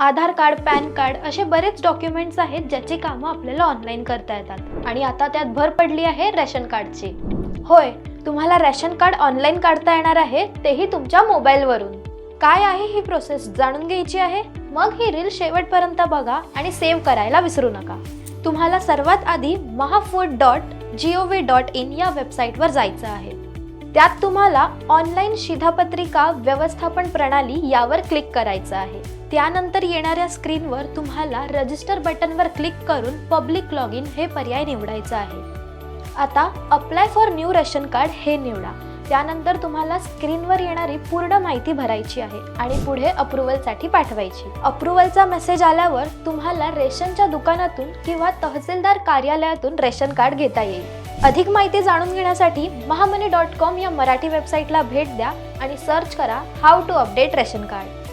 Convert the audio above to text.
आधार card pan card असे बरेच documents आहेत ज्याची कामं आपल्याला ऑनलाईन करता येतात. आणि आता त्यात भर पडली आहे रेशन कार्डची. होय तुम्हाला रेशन कार्ड ऑनलाईन काढता येणार आहे तेही तुमच्या मोबाईलवरून. काय आहे ही प्रोसेस जाणून घ्यायची आहे? मग ही रील शेवटपर्यंत बघा आणि सेव्ह करायला विसरू नका. तुम्हाला सर्वात आधी Mahafood dot G O V dot in या वेबसाईटवर जायचं आहे. त्यात तुम्हाला ऑनलाईन शिधापत्रिका व्यवस्थापन प्रणाली यावर क्लिक करायचं आहे. त्यानंतर येणाऱ्या स्क्रीनवर तुम्हाला रजिस्टर बटनवर क्लिक करून पब्लिक लॉग इन हे पर्याय निवडायचं आहे. आता apply for new ration card हे निवडा. त्यानंतर तुम्हाला स्क्रीनवर येणारी पूर्ण माहिती भरायची आहे आणि पुढे अप्रुव्हलसाठी पाठवायची. अप्रुव्हलचा मेसेज आल्यावर तुम्हाला रेशनच्या दुकानातून किंवा तहसीलदार कार्यालयातून रेशन कार्ड घेता येईल. अधिक माहिती जाणून घेण्यासाठी महामनी डॉट कॉम या मराठी वेबसाईटला भेट द्या आणि सर्च करा how to update ration card